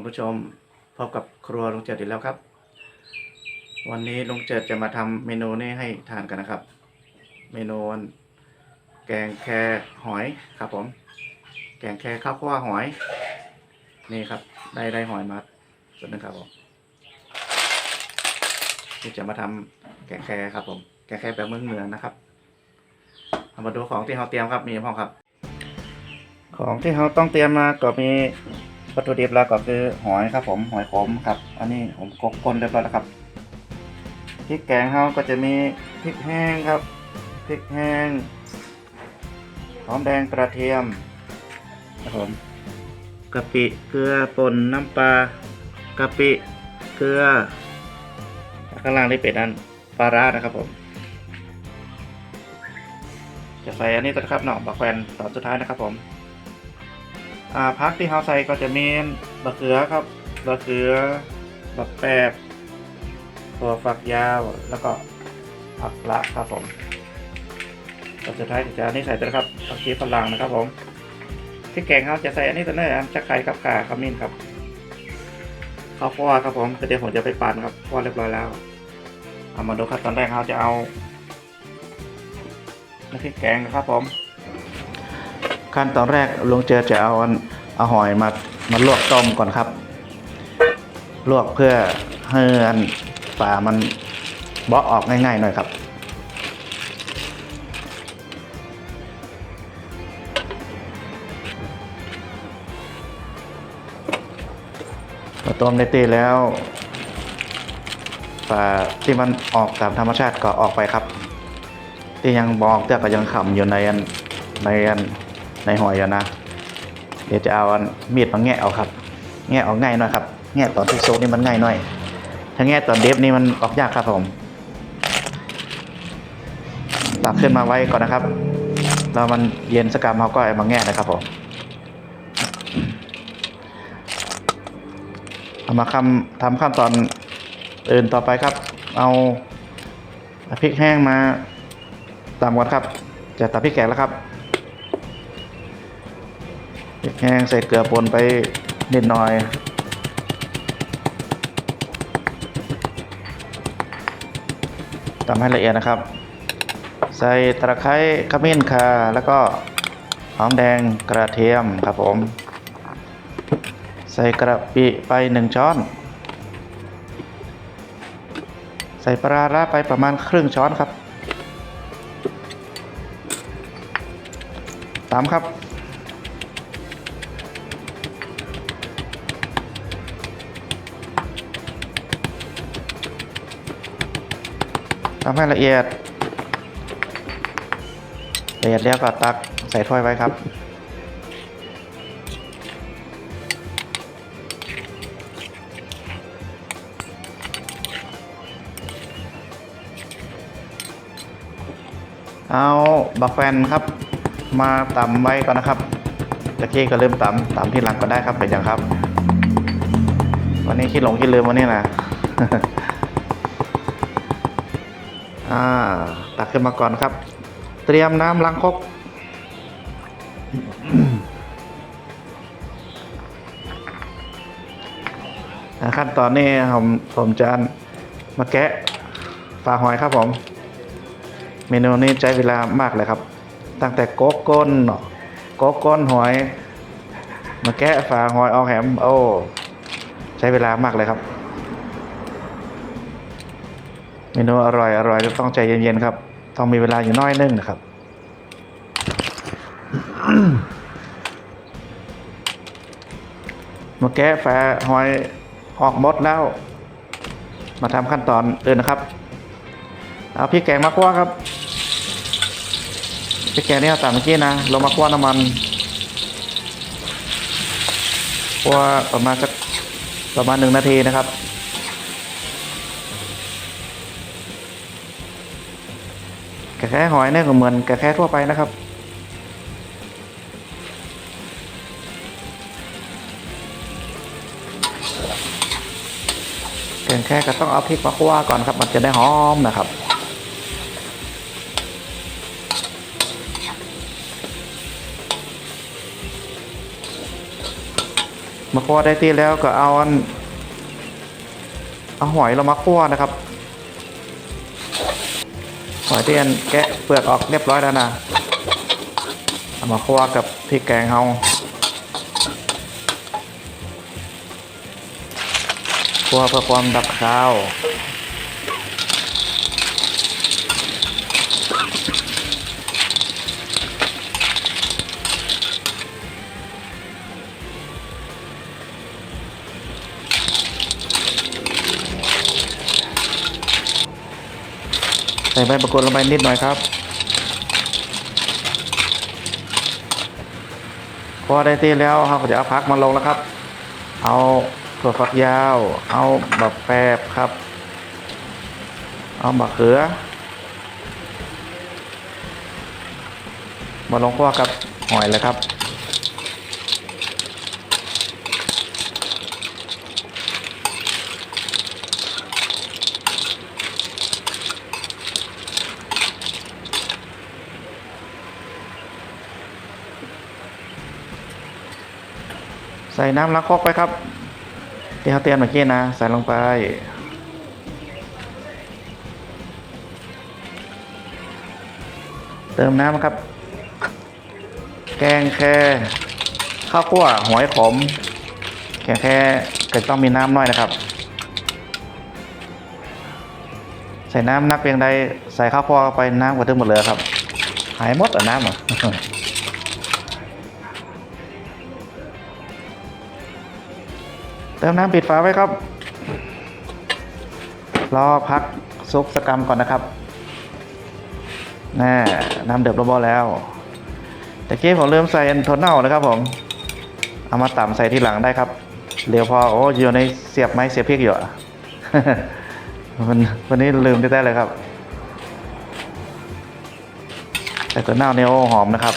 คุณผู้ชมพบกับครัวลุงเจิดอีกแล้วครับ วันนี้ลุงเจิดจะมาทำเมนูนี้ให้ทานกันนะครับ เมนูแกงแคหอยครับผม แกงแคข้าวคั่วหอย นี่ครับ ได้ได้หอยมาส่วนหนึงครับผมที่จะมาทำแกงแคครับผม แกงแคแบบเมืองเหนือนะครับเอามาดูของที่เราเตรียมครับมีพ้อครับ ของที่เราต้องเตรียมมาก็มี วัตถุดิบหลักก็คือหอยครับผมหอยขมครับ อันนี้ผมกกคนเรียบร้อยแล้วครับพริกแกงเราก็จะมีพริกแห้งครับพริกแห้งหอมแดงกระเทียมครับผมกะปิเกลือป่นน้ำปลากะปิเกลือข้างล่างนี่เป็นอันปลาร้านะครับผม จะใส่อันนี้ตัวนะครับเนาะบักแวนตอนสุดท้ายนะครับผม อ่าพักที่เขาใส่ก็จะมีบะเขือครับบะเขือบักแปบถั่วฝักยาวแล้วก็ผักละครับผมตอนสุดท้ายจะอันนี้ใส่ตัวนะครับผักชีฝรั่งนะครับผมที่แกงเขาจะใส่อันนี้ตัวนี้อันจะไข่กับข่าขมิ้นครับข้าวคั่วครับผมเดี๋ยวผมจะไปปั่นครับคั่วเรียบร้อยแล้วเอามาดูครับตอนแรกเขาจะเอาน้ำพริกแกงนะครับผม ขั้นตอนแรกลุงเจอจะเอาอันเอาหอยมามาลวกต้มก่อนครับ ลวกเพื่อให้อันปลามันเบาะออกง่ายๆหน่อยครับ พอต้มได้ตีแล้วปลาที่มันออกตามธรรมชาติก็ออกไปครับ ที่ยังบออกแต่ก็ยังขำอยู่ในอันในอัน ในหอยอยู่นะ เดี๋ยวจะเอาอันมีดมาแงะเอาครับ แงะออกง่ายหน่อยครับ แงะตอนที่โซกนี่มันง่ายหน่อย ถ้าแงะตอนเดฟนี่มันออกยากครับผม ตักขึ้นมาไว้ก่อนนะครับ แล้วมันเย็นสกกรรมเขาก็เอามาแงะนะครับผมเอามาคำทำขั้นตอนอื่นต่อไปครับ เอาพริกแห้งมาตำก่อนครับ จะตัดพริกแกงแล้วครับ ริกแห้งใส่เกลือป่นไปนิดหน่อยตำให้ละเอียดนะครับ ใส่ตะไคร้ขมิ้นข่าแล้วก็หอมแดงกระเทียมครับผม ใส่กระปิไปหนึ่งช้อน ใส่ปลาร้าไปประมาณครึ่งช้อนครับตามครับำให้ละเอียดละเอียดแล้วก็ตักใส่ถ้วยไว้ครับ เอาบักแฟนครับ มาตำไว้ก่อนนะครับตะเกี้ก็ลืมตำตำที่หลังก็ได้ครับเป็นอย่างครับ วันนี้คิดหลงคิดลืมวันนี้นะ อ่าตักขึ้นมาก่อนครับ เตรียมน้ำล้างคกขั้นตอนนี้ผมผมจะมาแกะปลาหอยครับผม เมนูนี้ใช้เวลามากเลยครับ ตั้งแต่โกก้นโก๊กก้นหอย มาแกะฝาหอยออกแหมโอ้ใช้เวลามากเลยครับ นูอร่อยอร่อยต้องใจเย็นๆครับ ต้องมีเวลาอยู่น้อยนึงนะครับมาแกะฝาหอยออกหมดแล้ว มาทำขั้นตอนอื่นนะครับเอาพริกแกงมาคั่วครับพริกแกงนี่เอาตามเมื่อกี้นะลงมาคั่วน้ำมันคั่วประมาณสักประมาณหนึ่งนาทีนะครับ กระแค่หอยเนี่ยก็เหมือนกระแค่ทั่วไปนะครับแกงแค่ก็ต้องเอาพริกมาคั่วก่อนครับ มันจะได้หอมนะครับมาคั่วได้ที่แล้วก็เอาเอาหอยเรามาคั่วนะครับ หอยที่อันแกะเปลือกออกเรียบร้อยแล้วนะเอามาคั่วกับพริกแกงเฮาคั่วเพื่อความดับคาว ส่ใบมะกรูดลงไปนิดหน่อยครับ พอได้ที่แล้วเราก็จะเอาพักมาลงแล้วครับ เอาถั่วฝักยาว เอาบักแปบครับ เอาบักเขือ มาลงคั่วกับหอยเลยครับ ส่น้ำล้างครกไปครับที่เขาเตรียมเมื่อกี้นะใส่ลงไป เติมน้ำครับ แกงแค่ข้าวคั่วหอยขมแกงแค่ก็ต้องมีน้ำหน้อยนะครับ ใส่น้ำนักเพียงใดใส่ข้าวคั่วไปน้ำก็ถึงหมดเลยครับ หายหมดอะน้ำอะ เติมน้ำปิดฝาไว้ครับ รอพักซุกสกรรมก่อนนะครับน่น้ำเดือดร้อนแล้วแต่กี้ผมเริ่มใส่โทนเน่านะครับผม เอามาต่ำใส่ที่หลังได้ครับเดี๋ยวพอโอ้อยู่ในเสียบไม้เสียบพริกอยู่อะวันวันนี้ลืมได้เลยครับ แต่ตัวเน่าเนี่ยโอ้หอมนะครับ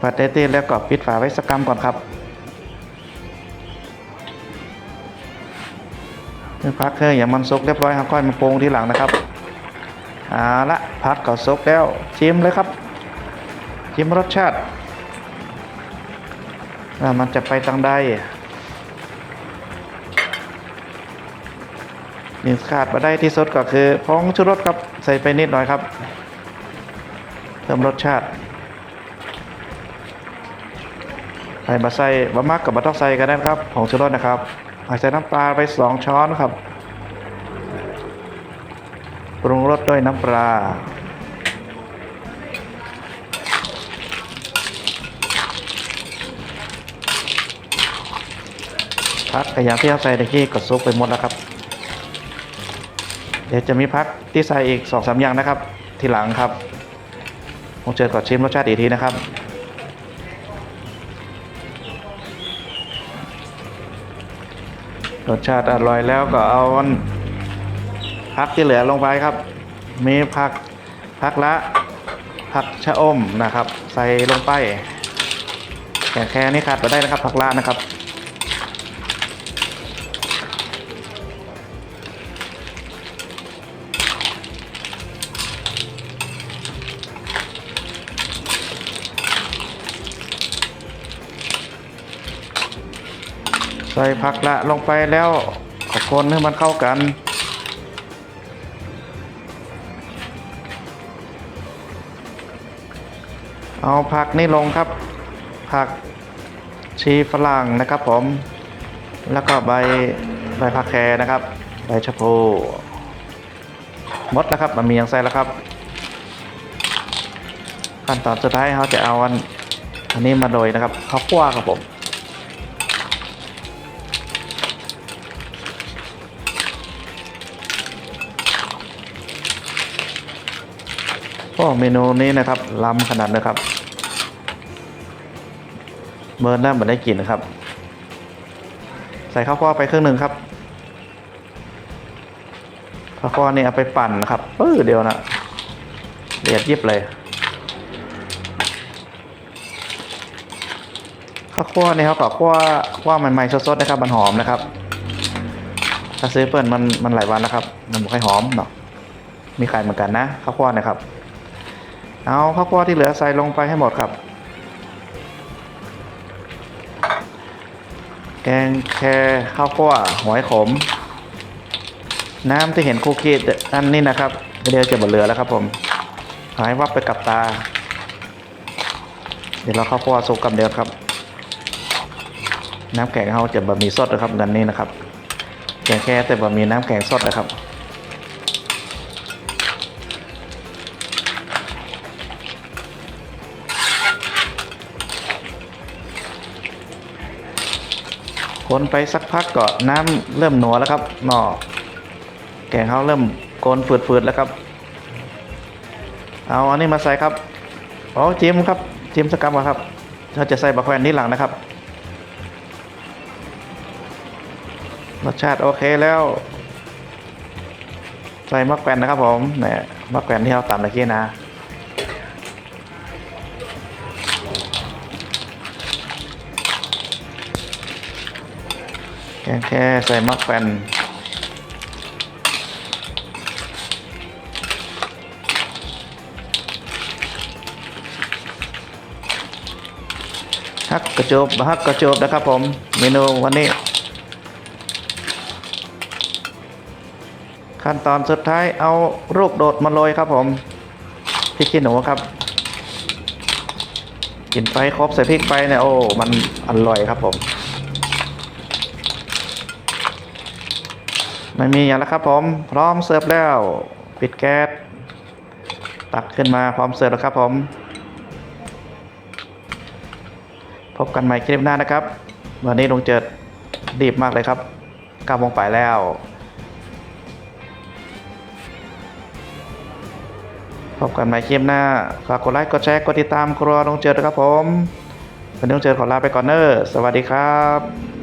มาผัดได้ที่แล้วก็ปิดฝาไว้สักกรรมก่อนครับเมื่อพักเครื่องอย่างมันซุกเรียบร้อยครับค่อยมาปรุงทีหลังนะครับเอาละพักก็ซุกแล้วชิมเลยครับ ชิมรสชาติว่ามันจะไปทางใดนี่ขาดมาได้ที่สุดก็คือพองชูรสครับใส่ไปนิดหน่อยครับ เพิ่มรสชาติ ใส่บะไส่บะมักกับบะต้องใส่กันนะครับผงชูรสนะครับใส่น้ำปลาไปสองช้อนครับ ปรุงรสด้วยน้ำปลาพักกระยางที่เราใส่ตะกี้ก็ซุกไปหมดแล้วครับ เดี๋ยวจะมีพักที่ใส่อีกสองสามอย่างนะครับ ทีหลังครับผมเจอก่อนชิมรสชาติอีกทีนะครับ รสชาติอร่อยแล้วก็เอาผักที่เหลือลงไปครับ มีผักผักละผักชะอมนะครับ ใส่ลงไปแค่แค่นี้ขาดไปได้นะครับผักละนะครับ ส่ผักละลงไปแล้วก็คนให้มันเข้ากัน เอาผักนี่ลงครับ ผักชีฝรั่งนะครับผม แล้วก็ใบใบผักแครนะครับ ใบชะพูหมดแล้วครับ มันมีอย่างใส่แล้วครับ ขั้นตอนสุดท้ายเขาจะเอาอันอันนี้มาโรยนะครับข้าวคั่วครับผม โอ้เมนูนี้นะครับล้ำขนาดนะครับเบิร์นได้เหมือนได้กลิ่นนะครับ ใส่ข้าวคั่วไปครึ่งหนึ่งครับข้าวคั่วนี่เอาไปปั่นนะครับปื้อเดียวนะเดียดยิบเลยข้าวคั่วนี่เขาก็คั่วคั่วใหม่ๆสดๆนะครับมันหอมนะครับถ้าซื้อเปิ้ลมันมันหลายวันแล้วครับมันไม่ค่อยหอมเนาะมีไข่เหมือนกันนะข้าวคั่วนะครับ เอาข้าวคั่วที่เหลือใส่ลงไปให้หมดครับ แกงแคข้าวคั่วหอยขม น้ำที่เห็นคุกกี้อันนี้นะครับเดี๋ยวจะหมดเหลือแล้วครับผมหายวับไปกับตา เดี๋ยวเราข้าวคั่วสุกกับเดียวครับ น้ำแกงเขาจะบะหมี่สดนะครับดันนี้นะครับ แกงแค่แต่บะหมี่น้ำแกงสดนะครับ คนไปสักพักก็น้ำเริ่มหนัวแล้วครับหนอแกงเขาเริ่มโกนฝืดๆแล้วครับ เอาอันนี้มาใส่ครับอ๋อจิ้มครับจิ้มสกกัมครับเราจะใส่บะแควนที่หลังนะครับรสชาติโอเคแล้ว ใส่มะแขวนนะครับผมเนี่ยมะแขวนที่เราตำตะกี้นะ แค่แค่ใส่มะแขวนฮักกระจบฮักกระจบนะครับผม เมนูวันนี้ ขั้นตอนสุดท้ายเอาลูกโดดมาโรยครับผมพริกขี้หนูครับกินไปครบใส่พริกไปเนี่ยโอ้ มันอร่อยครับผม ไม่มีอย่างแล้วครับผม พร้อมเสิร์ฟแล้ว ปิดแก๊ส ตักขึ้นมาพร้อมเสิร์ฟแล้วครับผม พบกันใหม่คลิปหน้านะครับ วันนี้ลงเจิดรีบมากเลยครับ9โมงไปแล้วพบกันใหม่คลิปหน้า ฝากกดไลค์ กดแชร์ กดติดตามครัวลงเจิดนะครับผมวันนี้ลงเจิดขอลาไปก่อนเนอร์สวัสดีครับ